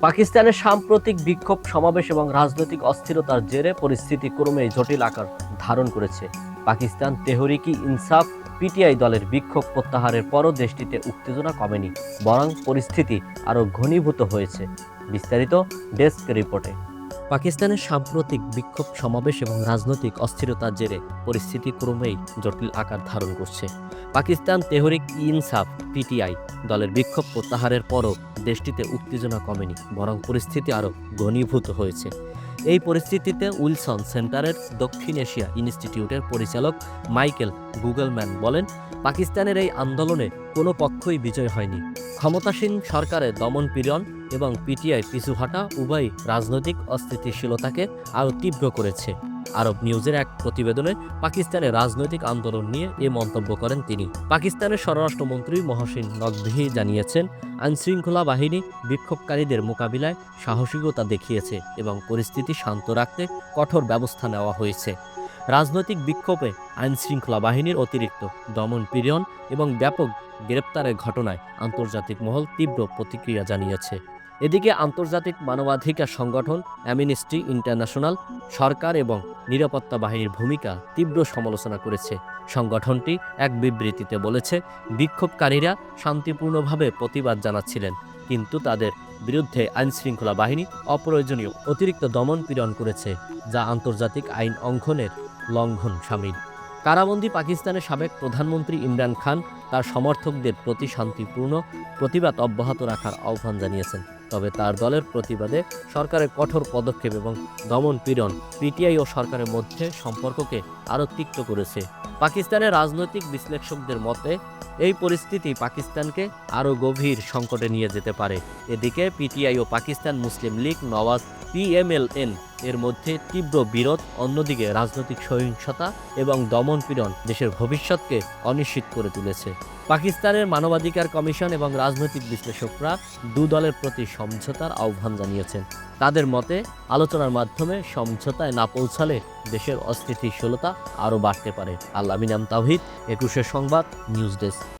পাকিস্তানের সাম্প্রতিক বিক্ষোভ, সমাবেশ এবং রাজনৈতিক অস্থিরতার জেরে পরিস্থিতি ক্রমেই জটিল আকার ধারণ করেছে। পাকিস্তান তেহরিকি ইনসাফ পিটিআই দলের বিক্ষোভ প্রত্যাহারের পরও দেশটিতে উত্তেজনা কমেনি, বরং পরিস্থিতি আরও ঘনীভূত হয়েছে। বিস্তারিত ডেস্ক রিপোর্টে। পাকিস্তানের সাম্প্রতিক বিক্ষোভ, সমাবেশ এবং রাজনৈতিক অস্থিরতার জেরে পরিস্থিতি ক্রমেই জটিল আকার ধারণ করছে। পাকিস্তান তেহরিক ইনসাফ পিটিআই দলের বিক্ষোভ প্রত্যাহারের পরও দেশটিতে উত্তেজনা কমেনি, বরং পরিস্থিতি আরও ঘনীভূত হয়েছে। এই পরিস্থিতিতে উইলসন সেন্টারের দক্ষিণ এশিয়া ইনস্টিটিউটের পরিচালক মাইকেল গুগলম্যান বলেন, পাকিস্তানের এই আন্দোলনে কোনো পক্ষই বিজয় হয়নি। ক্ষমতাসীন সরকারের দমনপীড়ন এবং পিটিআই পিছুহাটা উভয় রাজনৈতিক অস্থিতিশীলতাকে আরও তীব্র করেছে। আরব নিউজের এক প্রতিবেদনে পাকিস্তানের রাজনৈতিক আন্দোলন নিয়ে এ মন্তব্য করেন তিনি। পাকিস্তানের স্বরাষ্ট্রমন্ত্রী মহসিন নকভি জানিয়েছেন, আইনশৃঙ্খলা বাহিনী বিক্ষোভকারীদের মোকাবিলায় সাহসিকতা দেখিয়েছে এবং পরিস্থিতি শান্ত রাখতে কঠোর ব্যবস্থা নেওয়া হয়েছে। রাজনৈতিক বিক্ষোভে আইনশৃঙ্খলা বাহিনীর অতিরিক্ত দমন পীড়ন এবং ব্যাপক গ্রেপ্তারের ঘটনায় আন্তর্জাতিক মহল তীব্র প্রতিক্রিয়া জানিয়েছে। এদিকে আন্তর্জাতিক মানবাধিকার সংগঠন অ্যামনিস্টি ইন্টারন্যাশনাল সরকার এবং নিরাপত্তা বাহিনীর ভূমিকা তীব্র সমালোচনা করেছে। সংগঠনটি এক বিবৃতিতে বলেছে, বিক্ষোভকারীরা শান্তিপূর্ণভাবে প্রতিবাদ জানাচ্ছিলেন, কিন্তু তাদের বিরুদ্ধে আইনশৃঙ্খলা বাহিনী অপ্রয়োজনীয় অতিরিক্ত দমন পীড়ন করেছে, যা আন্তর্জাতিক আইন অঙ্ঘনের লঙ্ঘন সামিল। কারাবন্দী পাকিস্তানের সাবেক প্রধানমন্ত্রী ইমরান খান তার সমর্থকদের প্রতি শান্তিপূর্ণ প্রতিবাদ অব্যাহত রাখার আহ্বান জানিয়েছেন। তবে তার দলের প্রতিবাদে সরকারের কঠোর পদক্ষেপ এবং দমন পীড়ন পিটিআই ও সরকারের মধ্যে সম্পর্ককে আরও তিক্ত করেছে। পাকিস্তানের রাজনৈতিক বিশ্লেষকদের মতে, এই পরিস্থিতি পাকিস্তানকে আরও গভীর সংকটে নিয়ে যেতে পারে। এদিকে পিটিআই ও পাকিস্তান মুসলিম লীগ নওয়াজ পিএমএলএন এর মধ্যে তীব্র বিরোধ, অন্যদিকে রাজনৈতিক সহিংসতা এবং দমনপীড়ন দেশের ভবিষ্যৎকে অনিশ্চিত করে তুলেছে। পাকিস্তানের মানবাধিকার কমিশন এবং রাজনৈতিক বিশ্লেষকরা দু দলের প্রতি সমঝোতার আহ্বান জানিয়েছেন। তাদের মতে, আলোচনার মাধ্যমে সমঝোতায় না পৌঁছালে দেশের অস্থিতিশীলতা আরও বাড়তে পারে। আল্লাহ মিনাম তাহিদ একুশের সংবাদ, নিউজ ডেস্ক।